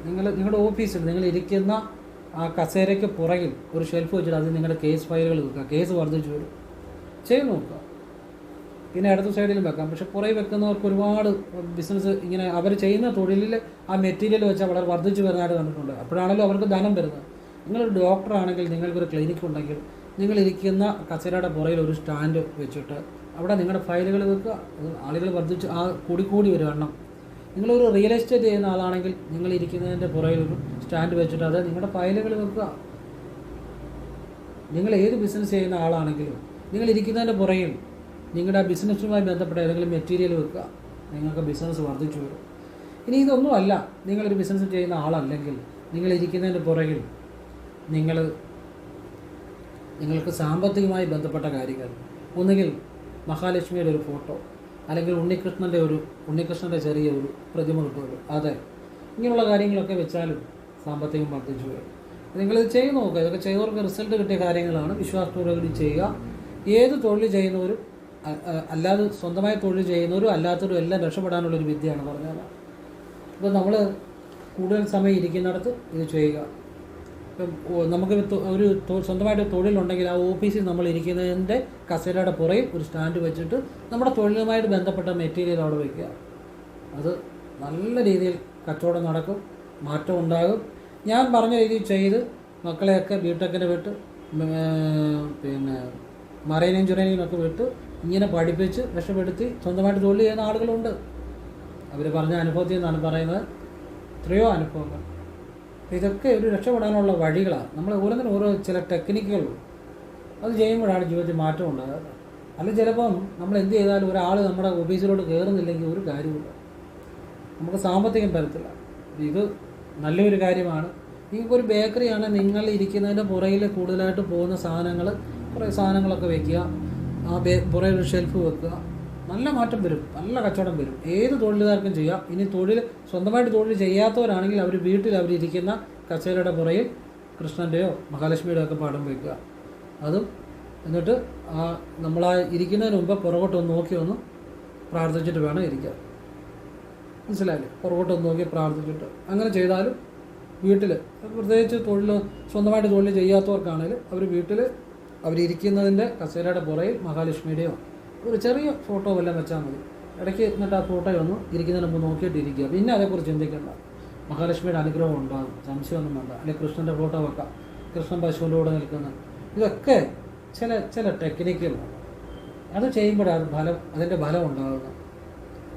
നിങ്ങൾ നിങ്ങളുടെ ഓഫീസിൽ നിങ്ങൾ ഇരിക്കുന്ന ആ കസേരയ്ക്ക് പുറകിൽ ഒരു ഷെൽഫ് വെച്ചിട്ട് അതിൽ നിങ്ങളുടെ കേസ് ഫയലുകൾ വെക്കുക. കേസ് വർദ്ധിച്ചു വരും. ചെയ്ത് നോക്കുക. പിന്നെ അടുത്ത സൈഡിലും വെക്കാം. പക്ഷെ പുറകെ വെക്കുന്നവർക്ക് ഒരുപാട് ബിസിനസ് ഇങ്ങനെ അവർ ചെയ്യുന്ന തൊഴിലിൽ ആ മെറ്റീരിയൽ വെച്ചാൽ വളരെ വർദ്ധിച്ചു വരുന്നതായിട്ട് കണ്ടിട്ടുണ്ട്. അപ്പോഴാണല്ലോ അവർക്ക് ധനം വരുന്നത്. നിങ്ങളൊരു ഡോക്ടറാണെങ്കിൽ നിങ്ങൾക്കൊരു ക്ലിനിക്ക് ഉണ്ടെങ്കിൽ നിങ്ങൾ ഇരിക്കുന്ന കസേരയുടെ പുറയിൽ ഒരു സ്റ്റാൻഡ് വെച്ചിട്ട് അവിടെ നിങ്ങളുടെ ഫയലുകൾ വെക്കുക. ആളുകൾ വർദ്ധിച്ച് ആ കൂടി കൂടി വരും എണ്ണം നിങ്ങളൊരു റിയൽ എസ്റ്റേറ്റ് ചെയ്യുന്ന ആളാണെങ്കിൽ നിങ്ങൾ ഇരിക്കുന്നതിന്റെ പുറകിൽ ഒരു സ്റ്റാൻഡ് വെച്ചിട്ട് അത് നിങ്ങളുടെ ഫയലുകൾ വെക്കുക. നിങ്ങൾ ഏത് ബിസിനസ് ചെയ്യുന്ന ആളാണെങ്കിലും നിങ്ങൾ ഇരിക്കുന്നതിന്റെ പുറകിൽ നിങ്ങളുടെ ബിസിനസ്സുമായി ബന്ധപ്പെട്ട ഏതെങ്കിലും മെറ്റീരിയൽ വെക്കുക. നിങ്ങൾക്ക് ബിസിനസ് വർദ്ധിച്ചു വരും. ഇനി ഇതൊന്നുമല്ല. നിങ്ങളൊരു ബിസിനസ് ചെയ്യുന്ന ആളല്ലെങ്കിൽ നിങ്ങൾ ഇരിക്കുന്നതിന്റെ പുറകിൽ നിങ്ങൾ നിങ്ങൾക്ക് സാമ്പത്തികമായി ബന്ധപ്പെട്ട കാര്യങ്ങൾ. ഒന്നുകിൽ മഹാലക്ഷ്മിയുടെ ഒരു ഫോട്ടോ അല്ലെങ്കിൽ ഉണ്ണികൃഷ്ണന്റെ ഒരു ഉണ്ണികൃഷ്ണന്റെ ചെറിയ ഒരു പ്രതിമ കിട്ടുമല്ലോ അതെ. ഇങ്ങനെയുള്ള കാര്യങ്ങളൊക്കെ വെച്ചാലും സാമ്പത്തികം വർദ്ധിച്ചു വരും. നിങ്ങളിത് ചെയ്ത് നോക്കുക. ഇതൊക്കെ ചെയ്തവർക്ക് റിസൾട്ട് കിട്ടിയ കാര്യങ്ങളാണ്. വിശ്വാസത്തോടുകൂടി ചെയ്യുക. ഏത് തൊഴിൽ ചെയ്യുന്നവരും അല്ലാതെ സ്വന്തമായി തൊഴിൽ ചെയ്യുന്നവരും അല്ലാത്തവരും എല്ലാം രക്ഷപ്പെടാനുള്ളൊരു വിദ്യയാണ് പറഞ്ഞത് അപ്പോൾ നമ്മൾ കൂടുതൽ സമയം ഇരിക്കുന്നിടത്ത് ഇത് ചെയ്യുക. നമുക്ക് ഒരു സ്വന്തമായിട്ട് തൊഴിലുണ്ടെങ്കിൽ ആ ഓഫീസിൽ നമ്മൾ ഇരിക്കുന്നതിന്റെ കസേരയുടെ പുറകിൽ ഒരു സ്റ്റാൻഡ് വെച്ചിട്ട് നമ്മുടെ തൊഴിലുമായിട്ട് ബന്ധപ്പെട്ട മെറ്റീരിയൽ അവിടെ വയ്ക്കുക അത് നല്ല രീതിയിൽ കച്ചവടം നടക്കും മാറ്റം ഉണ്ടാകും. ഞാൻ പറഞ്ഞ രീതിയിൽ ചെയ്ത് മക്കളെയൊക്കെ ബിടെക്കിന് വിട്ട് പിന്നെ മറൈൻ എഞ്ചിനീയറിങ്ങിനൊക്കെ വിട്ട് ഇങ്ങനെ പഠിപ്പിച്ച് രക്ഷപ്പെടുത്തി സ്വന്തമായിട്ട് തൊഴിൽ ചെയ്യുന്ന ആളുകളുണ്ട്. അവർ പറഞ്ഞ അനുഭവത്തിൽ നിന്നാണ് പറയുന്നത്. എത്രയോ അനുഭവങ്ങൾ. ഇതൊക്കെ ഒരു രക്ഷപ്പെടാനുള്ള വഴികളാണ്. നമ്മൾ ഓരോന്നിനും ഓരോ ചില ടെക്നിക്കുകളുണ്ട് അത് ചെയ്യുമ്പോഴാണ് ജീവിതത്തിൽ മാറ്റം ഉണ്ടാകുന്നത് അല്ല ചിലപ്പം നമ്മൾ എന്ത് ചെയ്താലും ഒരാൾ നമ്മുടെ ഓഫീസിലോട്ട് കയറുന്നില്ലെങ്കിൽ ഒരു കാര്യമില്ല നമുക്ക് സാമ്പത്തികം തരത്തില്ല. ഇത് നല്ലൊരു കാര്യമാണ്. നിങ്ങൾക്കൊരു ബേക്കറിയാണ് നിങ്ങൾ ഇരിക്കുന്നതിന്റെ പുറയിൽ കൂടുതലായിട്ട് പോകുന്ന സാധനങ്ങൾ കുറേ സാധനങ്ങളൊക്കെ വെക്കുക. ആ ബേ പുറയിൽ ഒരു ഷെൽഫ് വെക്കുക. നല്ല മാറ്റം വരും നല്ല കച്ചവടം വരും. ഏത് തൊഴിലുകാർക്കും ചെയ്യാം. ഇനി തൊഴിൽ സ്വന്തമായിട്ട് തൊഴിൽ ചെയ്യാത്തവരാണെങ്കിൽ അവർ വീട്ടിൽ അവരിരിക്കുന്ന കച്ചേരയുടെ പുറയിൽ കൃഷ്ണന്റെയോ മഹാലക്ഷ്മിയുടെയോ ഒക്കെ പാഠം വയ്ക്കുക അതും എന്നിട്ട് ആ നമ്മൾ ആ ഇരിക്കുന്നതിന് മുമ്പ് പുറകോട്ടൊന്ന് നോക്കി ഒന്ന് പ്രാർത്ഥിച്ചിട്ട് വേണം ഇരിക്കാൻ. മനസ്സിലായില്ലേ? പുറകോട്ടൊന്ന് നോക്കി പ്രാർത്ഥിച്ചിട്ട്. അങ്ങനെ ചെയ്താലും വീട്ടിൽ പ്രത്യേകിച്ച് തൊഴിൽ സ്വന്തമായിട്ട് തൊഴിൽ ചെയ്യാത്തവർക്കാണെങ്കിൽ അവർ വീട്ടിൽ അവരിയ്ക്കുന്നതിന്റെ കസേരയുടെ പുറയിൽ മഹാലക്ഷ്മിയുടെയോ ഒരു ചെറിയ ഫോട്ടോ വല്ലതും വെച്ചാൽ മതി. ഇടയ്ക്ക് എന്നിട്ട് ആ ഫോട്ടോ ഒന്ന് ഇരിക്കുന്നതിന് മുമ്പ് നോക്കിയിട്ട് ഇരിക്കുക പിന്നെ അതേക്കുറിച്ച് ചിന്തിക്കേണ്ട. മഹാലക്ഷ്മിയുടെ അനുഗ്രഹം ഉണ്ടാകും. സംശയമൊന്നും വേണ്ട. അല്ലെങ്കിൽ കൃഷ്ണന്റെ ഫോട്ടോ വെക്കാം. കൃഷ്ണൻ പശുവിന്റെ കൂടെ നിൽക്കുന്ന. ഇതൊക്കെ ചില ചില ടെക്നിക്കുകളാണ് അത് ചെയ്യുമ്പോഴാണ് ഫലം അതിന്റെ ഫലം ഉണ്ടാകുന്നത്.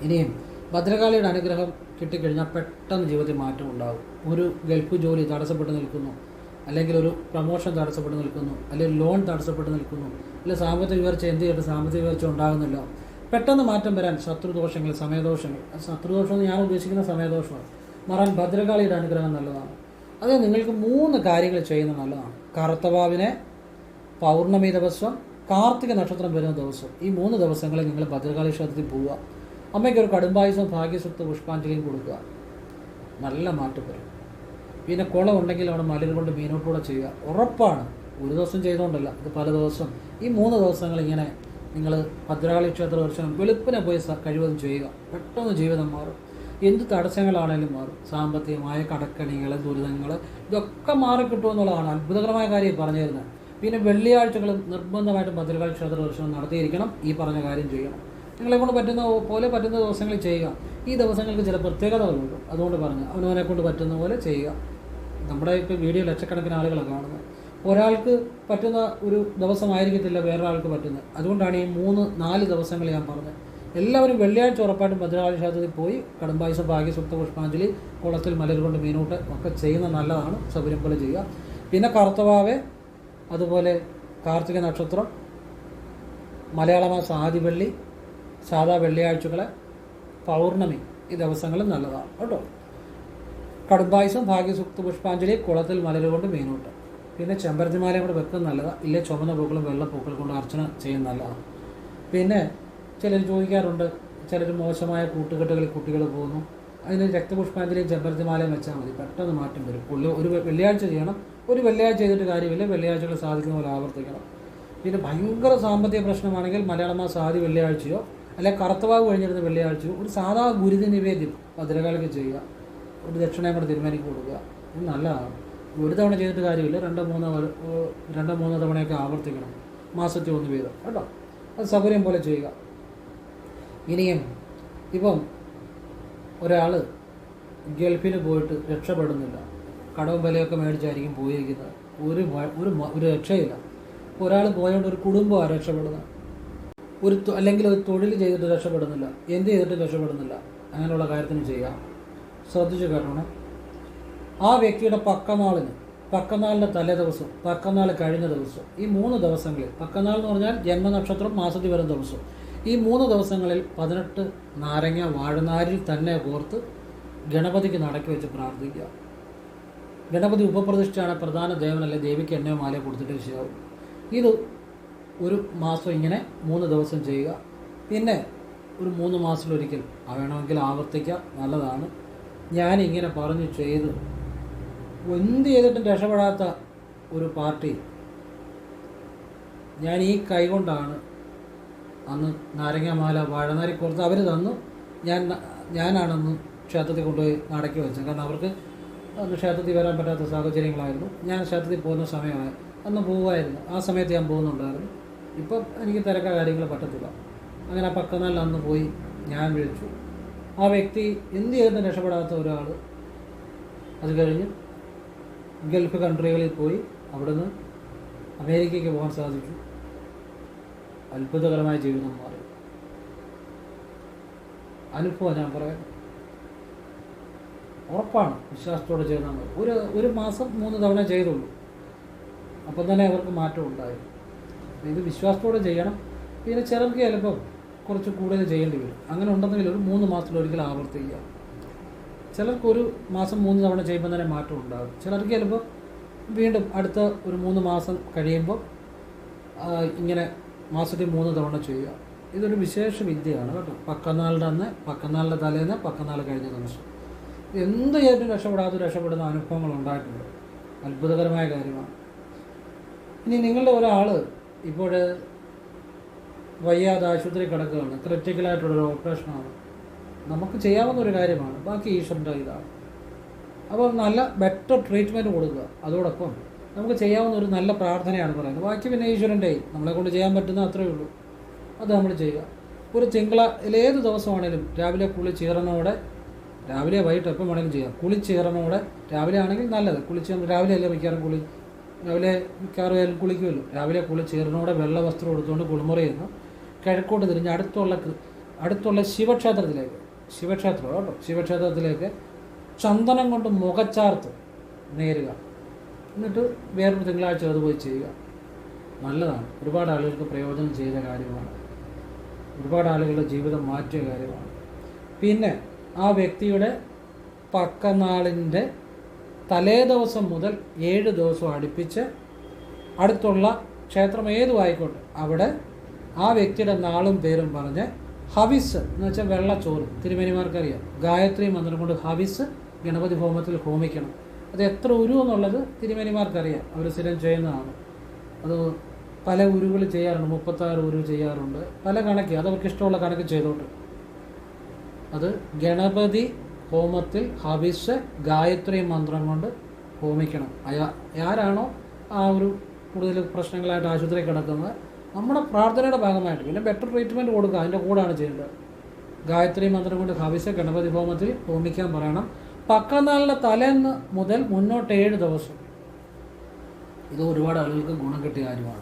ഇനിയും ഭദ്രകാളിയുടെ അനുഗ്രഹം കിട്ടിക്കഴിഞ്ഞാൽ പെട്ടെന്ന് ജീവിതത്തിൽ മാറ്റം ഉണ്ടാകും. ഒരു ഗൾഫ് ജോലി തടസ്സപ്പെട്ട് നിൽക്കുന്നു. അല്ലെങ്കിൽ ഒരു പ്രൊമോഷൻ തടസ്സപ്പെട്ട് നിൽക്കുന്നു അല്ലെങ്കിൽ ലോൺ തടസ്സപ്പെട്ട് നിൽക്കുന്നു അല്ലെങ്കിൽ സാമ്പത്തിക ഉയർച്ച എന്ത് ചെയ്യട്ടെ സാമ്പത്തിക ഉയർച്ച ഉണ്ടാകുന്നില്ല. പെട്ടെന്ന് മാറ്റം വരാൻ ശത്രുദോഷങ്ങൾ സമയദോഷങ്ങൾ. ശത്രുദോഷം എന്ന് ഞാൻ ഉദ്ദേശിക്കുന്ന സമയദോഷമാണ്. മാറാൻ ഭദ്രകാളിയുടെ അനുഗ്രഹം നല്ലതാണ്. അത് നിങ്ങൾക്ക് മൂന്ന് കാര്യങ്ങൾ ചെയ്യുന്നത് നല്ലതാണ്. കറുത്തവാവിനെ പൗർണമി ദിവസം കാർത്തിക നക്ഷത്രം വരുന്ന ദിവസം. ഈ മൂന്ന് ദിവസങ്ങളിൽ നിങ്ങൾ ഭദ്രകാളി ക്ഷേത്രത്തിൽ പോവുക. അമ്മയ്ക്ക് ഒരു കടുംബായുസം ഭാഗ്യസ്വത്ത് പുഷ്പാഞ്ജലിയും കൊടുക്കുക. നല്ല മാറ്റം വരും. പിന്നെ കുളം ഉണ്ടെങ്കിൽ അവിടെ മലയിൽ കൊണ്ട് മീനോട്ടുകൂടെ ചെയ്യുക. ഉറപ്പാണ്. ഒരു ദിവസം ചെയ്തുകൊണ്ടല്ല ഇത് പല ദിവസം. ഈ മൂന്ന് ദിവസങ്ങൾ ഇങ്ങനെ നിങ്ങൾ ഭദ്രകാളി ക്ഷേത്ര ദർശനം വെളുപ്പിനെ പോയി കഴിവതും ചെയ്യുക. പെട്ടെന്ന് ജീവിതം മാറും. എന്ത് തടസ്സങ്ങളാണേലും മാറും. സാമ്പത്തികമായ കടക്കണികൾ ദുരിതങ്ങൾ ഇതൊക്കെ മാറിക്കിട്ടുമെന്നുള്ളതാണ് അത്ഭുതകരമായ കാര്യം പറഞ്ഞു തരുന്നത് പിന്നെ വെള്ളിയാഴ്ചകൾ നിർബന്ധമായിട്ടും ഭദ്രകാളി ക്ഷേത്ര ദർശനം നടത്തിയിരിക്കണം. ഈ പറഞ്ഞ കാര്യം ചെയ്യണം. നിങ്ങളെ കൊണ്ട് പറ്റുന്ന പോലെ പറ്റുന്ന ദിവസങ്ങളിൽ ചെയ്യുക. ഈ ദിവസങ്ങൾക്ക് ചില പ്രത്യേകതകളുണ്ട് അതുകൊണ്ട് പറഞ്ഞു അവനവനെ കൊണ്ട് പറ്റുന്ന പോലെ ചെയ്യുക. നമ്മുടെ ഇപ്പോൾ വീഡിയോ ലക്ഷക്കണക്കിന് ആളുകളെ കാണുന്നത്. ഒരാൾക്ക് പറ്റുന്ന ഒരു ദിവസമായിരിക്കത്തില്ല വേറൊരാൾക്ക് പറ്റുന്നത്. അതുകൊണ്ടാണ് ഈ മൂന്ന് നാല് ദിവസങ്ങൾ ഞാൻ പറഞ്ഞത്. എല്ലാവരും വെള്ളിയാഴ്ച ഉറപ്പായിട്ടും ഭദ്രകാളി ക്ഷേത്രത്തിൽ പോയി കടുംബായുസ ഭാഗ്യസുക്ത പുഷ്പാഞ്ജലി കുളത്തിൽ മലർ കൊണ്ട് മീനൂട്ട് ഒക്കെ ചെയ്യുന്നത് നല്ലതാണ്. സൗകര്യം ചെയ്യുക. പിന്നെ കറുത്തവാവെ അതുപോലെ കാർത്തിക നക്ഷത്രം മലയാള മാസം ആദിവെള്ളി സാധാ വെള്ളിയാഴ്ചകളെ പൗർണമി ഈ ദിവസങ്ങളും നല്ലതാണ്. കേട്ടോ? കടുംബായുസം ഭാഗ്യസുക്ത പുഷ്പാഞ്ജലി കുളത്തിൽ മലരുകൊണ്ട് മീനൂട്ട്. പിന്നെ ചെമ്പരത്തിമാലയും കൂടെ വെക്കുന്നത് നല്ലതാണ് ഇല്ലേ ചുമന്ന പൂക്കളും വെള്ള പൂക്കൾ കൊണ്ട് അർച്ചന ചെയ്യുന്നത് നല്ലതാണ് പിന്നെ ചിലർ ചോദിക്കാറുണ്ട് ചിലർ മോശമായ കൂട്ടുകെട്ടുകളിൽ കുട്ടികൾ പോകുന്നു. അതിന് രക്തപുഷ്പാഞ്ജലിയും ചെമ്പരത്തിമാലയും വെച്ചാൽ മതി. പെട്ടെന്ന് മാറ്റം വരും. പുള്ളി ഒരു വെള്ളിയാഴ്ച ചെയ്യണം. ഒരു വെള്ളിയാഴ്ച ചെയ്തിട്ട് കാര്യമില്ല. വെള്ളിയാഴ്ചകൾ സാധിക്കുന്ന പോലെ ആവർത്തിക്കണം. പിന്നെ ഭയങ്കര സാമ്പത്തിക പ്രശ്നമാണെങ്കിൽ മലയാള മാസം ആദ്യ വെള്ളിയാഴ്ചയോ അല്ലെങ്കിൽ കറുത്തവാവ് കഴിഞ്ഞിരുന്ന വെള്ളിയാഴ്ചയോ ഒരു സാധാ ഗുരുതി നിവേദ്യം ഭദ്രകാളിക്ക് ചെയ്യുക. ഒരു ദക്ഷിണയും കൂടെ തിരുമേനിക്ക് കൊടുക്കുക ഇത് നല്ലതാണ്. ഒരു തവണ ചെയ്തിട്ട് കാര്യമില്ല. രണ്ടോ മൂന്നോ രണ്ടോ മൂന്നോ തവണയൊക്കെ ആവർത്തിക്കണം. മാസത്തിൽ ഒന്ന് വീതം. കേട്ടോ? അത് സൗകര്യം പോലെ ചെയ്യുക. ഇനിയും ഇപ്പം ഒരാൾ ഗൾഫിൽ പോയിട്ട് രക്ഷപ്പെടുന്നില്ല. കടവും വിലയൊക്കെ മേടിച്ചായിരിക്കും പോയിരിക്കുന്നത്. ഒരു ഒരു ഒരു രക്ഷയില്ല. ഒരാൾ പോയതുകൊണ്ട് ഒരു കുടുംബമാണ് രക്ഷപ്പെടുന്നത്. ഒരു അല്ലെങ്കിൽ ഒരു തൊഴിൽ ചെയ്തിട്ട് രക്ഷപ്പെടുന്നില്ല. എന്ത് ചെയ്തിട്ട് രക്ഷപ്പെടുന്നില്ല. അങ്ങനെയുള്ള കാര്യത്തിന് ചെയ്യാം. ശ്രദ്ധിച്ചു കേട്ടോണേ. ആ വ്യക്തിയുടെ പക്കനാളിന് പക്കനാളിന്റെ തലേ ദിവസം പക്കനാൾ കഴിഞ്ഞ ദിവസം ഈ മൂന്ന് ദിവസങ്ങളിൽ പക്കനാൾ എന്ന് പറഞ്ഞാൽ ജന്മനക്ഷത്രം മാസത്തിൽ വരുന്ന ദിവസം ഈ മൂന്ന് ദിവസങ്ങളിൽ പതിനെട്ട് നാരങ്ങ വാഴനാരിൽ തന്നെ കോർത്ത് ഗണപതിക്ക് നടക്കി വെച്ച് പ്രാർത്ഥിക്കുക. ഗണപതി ഉപപ്രതിഷ്ഠയാണ് പ്രധാന ദേവനല്ലേ ദേവിക്ക് എണ്ണയോ മാലയോ കൊടുത്തിട്ട് ശരിയാവും ഇത് ഒരു മാസം ഇങ്ങനെ മൂന്ന് ദിവസം ചെയ്യുക. പിന്നെ ഒരു മൂന്ന് മാസത്തിലൊരിക്കൽ വേണമെങ്കിൽ ആവർത്തിക്കുക. നല്ലതാണ്. ഞാനിങ്ങനെ പറഞ്ഞു ചെയ്തു. എന്ത് ചെയ്തിട്ടും രക്ഷപ്പെടാത്ത ഒരു പാർട്ടി. ഞാൻ ഈ കൈ കൊണ്ടാണ് അന്ന് നാരങ്ങാമാല വാഴനാരി കൊടുത്ത് അവർ തന്നു. ഞാൻ ഞാനാണെന്ന് ക്ഷേത്രത്തിൽ കൊണ്ടുപോയി നടക്കി വെച്ചത്. കാരണം അവർക്ക് അന്ന് ക്ഷേത്രത്തിൽ വരാൻ പറ്റാത്ത സാഹചര്യങ്ങളായിരുന്നു. ഞാൻ ക്ഷേത്രത്തിൽ പോകുന്ന സമയമായി അന്ന് പോവുമായിരുന്നു ആ സമയത്ത് ഞാൻ പോകുന്നുണ്ടായിരുന്നു. ഇപ്പം എനിക്ക് തിരക്ക കാര്യങ്ങൾ പറ്റത്തില്ല. അങ്ങനെ ആ അന്ന് പോയി ഞാൻ വിളിച്ചു. ആ വ്യക്തി എന്ത് ചെയ്തിട്ടും രക്ഷപ്പെടാത്ത ഒരാൾ അത് കഴിഞ്ഞ് ഗൾഫ് കൺട്രികളിൽ പോയി അവിടുന്ന് അമേരിക്കയ്ക്ക് പോകാൻ സാധിച്ചു അത്ഭുതകരമായ ജീവിതം മാറി. അനുഭവം ഞാൻ പറയാം. ഉറപ്പാണ് വിശ്വാസത്തോടെ ചെയ്താൽ മതി. ഒരു ഒരു മാസം മൂന്ന് തവണ ചെയ്തുള്ളൂ. അപ്പം തന്നെ അവർക്ക് മാറ്റം ഉണ്ടായി. ഇത് വിശ്വാസത്തോടെ ചെയ്യണം. പിന്നെ ചിലർക്ക് ചിലപ്പം കുറച്ച് കൂടുതൽ ചെയ്യേണ്ടി വരും. അങ്ങനെ ഉണ്ടെന്നെങ്കിൽ ഒരു മൂന്ന് മാസത്തിലൊരിക്കൽ ആവർത്തിക്കുക. ചിലർക്ക് ഒരു മാസം മൂന്ന് തവണ ചെയ്യുമ്പോൾ തന്നെ മാറ്റം ഉണ്ടാകും. ചിലർക്ക് ചിലപ്പോൾ വീണ്ടും അടുത്ത ഒരു മൂന്ന് മാസം കഴിയുമ്പോൾ ഇങ്ങനെ മാസത്തിൽ മൂന്ന് തവണ ചെയ്യുക. ഇതൊരു വിശേഷ വിദ്യയാണ് കേട്ടോ. പക്കനാളുടെ അന്ന് പക്കനാളിന്റെ തലേന്ന് പക്കനാൾ കഴിഞ്ഞ ദിവസം. എന്ത് ചെയ്തിട്ടും രക്ഷപ്പെടാതെ രക്ഷപ്പെടുന്ന അനുഭവങ്ങൾ ഉണ്ടായിട്ടുണ്ട്. അത്ഭുതകരമായ കാര്യമാണ്. ഇനി നിങ്ങളുടെ ഒരാൾ ഇപ്പോൾ വയ്യാതെ ആശുപത്രി കിടക്കുകയാണ് ക്രിറ്റിക്കലായിട്ടുള്ളൊരു ഓപ്പറേഷനാണ് നമുക്ക് ചെയ്യാവുന്ന ഒരു കാര്യമാണ്. ബാക്കി ഈശ്വരന്റെ ഇതാണ്. അപ്പോൾ നല്ല ബെറ്റർ ട്രീറ്റ്മെന്റ് കൊടുക്കുക. അതോടൊപ്പം നമുക്ക് ചെയ്യാവുന്ന ഒരു നല്ല പ്രാർത്ഥനയാണ് പറയുന്നത്. ബാക്കി പിന്നെ ഈശ്വരന്റെ നമ്മളെ കൊണ്ട് ചെയ്യാൻ പറ്റുന്ന അത്രയേ ഉള്ളൂ. അത് നമ്മൾ ചെയ്യുക. ഒരു തിങ്കള ഏത് ദിവസമാണേലും രാവിലെ കുളി ചീറനോടെ രാവിലെ വൈകിട്ട് എപ്പം വേണമെങ്കിലും ചെയ്യാം. കുളി ചീറനോടെ രാവിലെ ആണെങ്കിൽ നല്ലത്. കുളിച്ച് രാവിലെ അല്ലേ മിക്കാറും കുളി രാവിലെ മിക്കാറും കുളിക്കുമല്ലോ. രാവിലെ കുളി ചീറനോടെ വെള്ള വസ്ത്രം എടുത്തുകൊണ്ട് കുളിമുറയുന്നു കിഴക്കോട്ട് തിരിഞ്ഞ് അടുത്തുള്ള അടുത്തുള്ള ശിവക്ഷേത്രത്തിലേക്ക്. ശിവക്ഷേത്രം കേട്ടോ. ശിവക്ഷേത്രത്തിലേക്ക് ചന്ദനം കൊണ്ട് മുഖച്ചാർത്ത് നേരുക. എന്നിട്ട് വേറൊരു തിങ്കളാഴ്ച അത് പോയി ചെയ്യുക. നല്ലതാണ്. ഒരുപാട് ആളുകൾക്ക് പ്രയോജനം ചെയ്ത കാര്യമാണ്. ഒരുപാട് ആളുകളുടെ ജീവിതം മാറ്റിയ കാര്യമാണ്. പിന്നെ ആ വ്യക്തിയുടെ പക്കനാളിന്റെ തലേ ദിവസം മുതൽ ഏഴ് ദിവസം അടുപ്പിച്ച് അടുത്തുള്ള ക്ഷേത്രം ഏതും ആയിക്കോട്ടെ. അവിടെ ആ വ്യക്തിയുടെ നാളും പേരും പറഞ്ഞ് ഹവിസ് എന്ന് വെച്ചാൽ വെള്ളച്ചോറ്. തിരുമേനിമാർക്കറിയാം. ഗായത്രി മന്ത്രം കൊണ്ട് ഹവിസ് ഗണപതി ഹോമത്തിൽ ഹോമിക്കണം. അത് എത്ര ഉരു എന്നുള്ളത് തിരുമേനിമാർക്കറിയാം. അവർ സ്ഥിരം ചെയ്യുന്നതാണ്. അത് പല ഉരുകൾ ചെയ്യാറുണ്ട്. മുപ്പത്താറ് ഉരു ചെയ്യാറുണ്ട്. പല കണക്ക് അത് അവർക്ക് ഇഷ്ടമുള്ള കണക്ക് ചെയ്തോട്ട്. അത് ഗണപതി ഹോമത്തിൽ ഹവിസ് ഗായത്രി മന്ത്രം കൊണ്ട് ഹോമിക്കണം. അയാ ആരാണോ ആ ഒരു കൂടുതൽ പ്രശ്നങ്ങളായിട്ട് ആശുപത്രി കിടക്കുന്നത്. നമ്മുടെ പ്രാർത്ഥനയുടെ ഭാഗമായിട്ട് പിന്നെ ബെറ്റർ ട്രീറ്റ്മെന്റ് കൊടുക്കുക. അതിന്റെ കൂടെയാണ് ചെയ്യേണ്ടത്. ഗായത്രി മന്ത്രം കൊണ്ട് ഹവിശ ഗണപതി ഹോമത്തിൽ ഹോമിക്കാൻ പറയണം. പക്കനാളിലെ തലേന്ന് മുതൽ മുന്നോട്ട് ഏഴ് ദിവസം. ഇത് ഒരുപാട് ആളുകൾക്ക് ഗുണം കിട്ടിയ കാര്യമാണ്.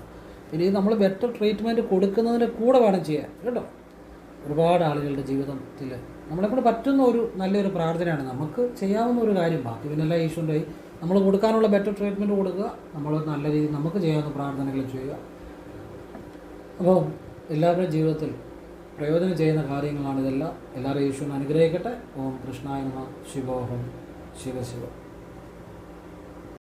പിന്നെ ഇത് നമ്മൾ ബെറ്റർ ട്രീറ്റ്മെന്റ് കൊടുക്കുന്നതിന് കൂടെ വേണം ചെയ്യാൻ. കേട്ടോ? ഒരുപാട് ആളുകളുടെ ജീവിതത്തിൽ നമ്മളെക്കൊണ്ട് പറ്റുന്ന ഒരു നല്ലൊരു പ്രാർത്ഥനയാണ്. നമുക്ക് ചെയ്യാവുന്ന ഒരു കാര്യം ബാക്കി. പിന്നെല്ലാം ഈശ്വരന്റെ നമ്മൾ കൊടുക്കാനുള്ള ബെറ്റർ ട്രീറ്റ്മെന്റ് കൊടുക്കുക. നമ്മൾ നല്ല രീതിയിൽ നമുക്ക് ചെയ്യാവുന്ന പ്രാർത്ഥനകൾ ചെയ്യുക. അപ്പോൾ എല്ലാവരുടെയും ജീവിതത്തിൽ പ്രയോജനം ചെയ്യുന്ന കാര്യങ്ങളാണിതെല്ലാം എല്ലാവരും ഈശ്വരൻ അനുഗ്രഹിക്കട്ടെ. ഓം കൃഷ്ണായ ശിവോഹം. ശിവശിവ.